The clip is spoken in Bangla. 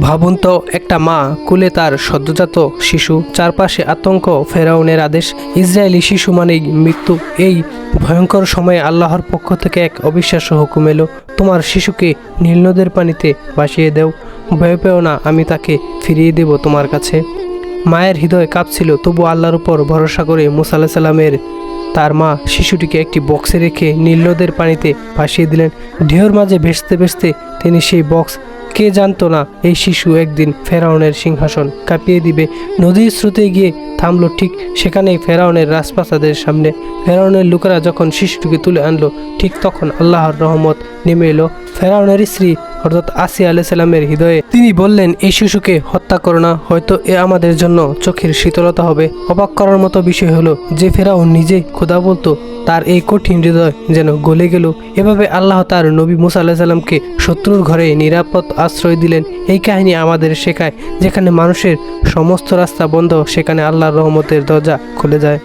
ভাবুন তো, একটা মা কুলে তার সদ্যজাত শিশু, চারপাশে আতঙ্ক, ফেরাউনের আদেশ, ইসরায়েলি শিশু মানেই মৃত্যু। এই ভয়ঙ্কর সময়ে আল্লাহর পক্ষ থেকে এক অবিশ্বাস্য হুকুম এলো, তোমার শিশুকে নীলনদের পানিতে ভাসিয়ে দেও, ভয় পেও না, আমি তাকে ফিরিয়ে দেব তোমার কাছে। মায়ের হৃদয় কাঁপছিল, তবু আল্লাহর উপর ভরসা করে মুসা আলাহ সাল্লামের তার মা শিশুটিকে একটি বক্সে রেখে নীলনদের পানিতে ভাসিয়ে দিলেন। ঢেউর মাঝে ভেসতে ভেসতে তিনি সেই বক্স কে জানতো না এই শিশু একদিন ফেরাউনের সিংহাসন কাঁপিয়ে দিবে। নদীর স্রোতে গিয়ে থামলো ঠিক সেখানেই ফেরাউনের রাজপ্রাসাদের সামনে। ফেরাউনের লোকেরা যখন শিশুটিকে তুলে আনলো, ঠিক তখন আল্লাহর রহমত নেমে এলো। ফেরাউনের স্ত্রী অর্থাৎ আসি আলাইসাল্লামের হৃদয়ে তিনি বললেন, এই শিশুকে হত্যা করো না, হয়তো এ আমাদের জন্য চোখের শীতলতা হবে। অবাক করার মতো বিষয় হলো যে ফেরাউন নিজে খোদা বলতো। তার এই কঠিন হৃদয় যেন গলে গেল। এভাবে আল্লাহ তার নবী মুসা আল্লাহ সাল্লামকে শত্রুর ঘরে নিরাপদ আশ্রয় দিলেন। এই কাহিনী আমাদের শেখায়, যেখানে মানুষের সমস্ত রাস্তা বন্ধ, সেখানে আল্লাহর রহমতের দরজা খুলে যায়।